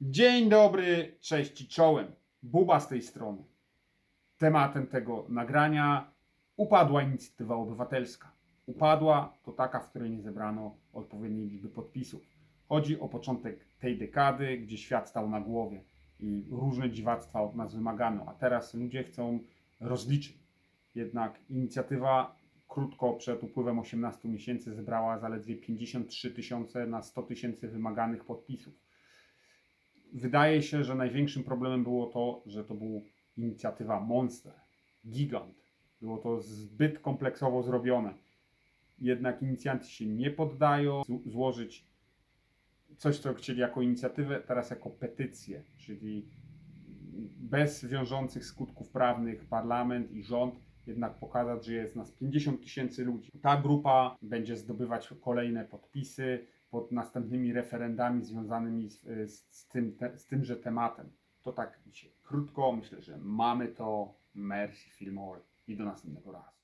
Dzień dobry, cześć i czołem. Buba z tej strony. Tematem tego nagrania upadła inicjatywa obywatelska. Upadła to taka, w której nie zebrano odpowiedniej liczby podpisów. Chodzi o początek tej dekady, gdzie świat stał na głowie i różne dziwactwa od nas wymagano, a teraz ludzie chcą rozliczeń. Jednak inicjatywa krótko przed upływem 18 miesięcy zebrała zaledwie 53 tysiące na 100 tysięcy wymaganych podpisów wydaje się, że największym problemem było to, że to była inicjatywa Monster, gigant. Było to zbyt kompleksowo zrobione. Jednak inicjanci się nie poddają złożyć coś, co chcieli jako inicjatywę, teraz jako petycję, czyli bez wiążących skutków prawnych parlament i rząd jednak pokazać, że jest nas 50 tysięcy ludzi. Ta grupa będzie zdobywać kolejne podpisy pod następnymi referendami związanymi z, z, z, tym, te, z tymże tematem. To tak dzisiaj krótko, myślę, że mamy to. Merci filmory i do następnego razu.